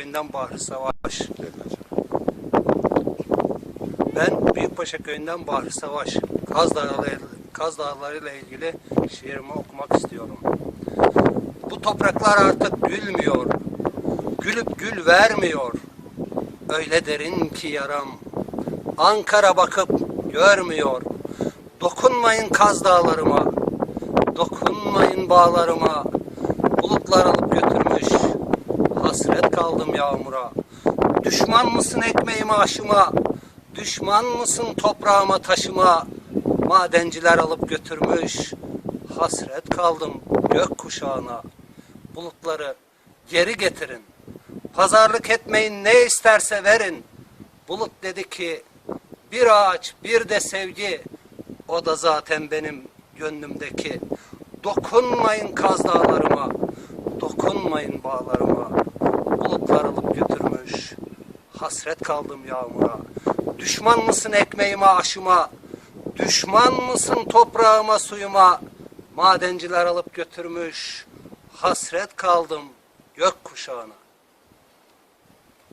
köyünden Bahri Savaş. Ben Büyükpaşa köyünden Bahri Savaş. Kaz Dağları, Kaz Dağları ile ilgili şiirimi okumak istiyorum. Bu topraklar artık gülmüyor. Gülüp gül vermiyor. Öyle derin ki yaram. Ankara bakıp görmüyor. Dokunmayın Kaz Dağlarıma. Dokunmayın bağlarıma. Bulutlar alıp götürmüş. Kaldım yağmura. Düşman mısın ekmeğime aşıma? Düşman mısın toprağıma taşıma? Madenciler alıp götürmüş. Hasret kaldım gök kuşağına. Bulutları geri getirin. Pazarlık etmeyin ne isterse verin. Bulut dedi ki bir ağaç bir de sevgi. O da zaten benim gönlümdeki. Dokunmayın kaz dağlarıma. Dokunmayın bağlarıma. Bulutlar alıp götürmüş. Hasret kaldım yağmura. Düşman mısın ekmeğime aşıma? Düşman mısın toprağıma suyuma? Madenciler alıp götürmüş. Hasret kaldım gök kuşağına.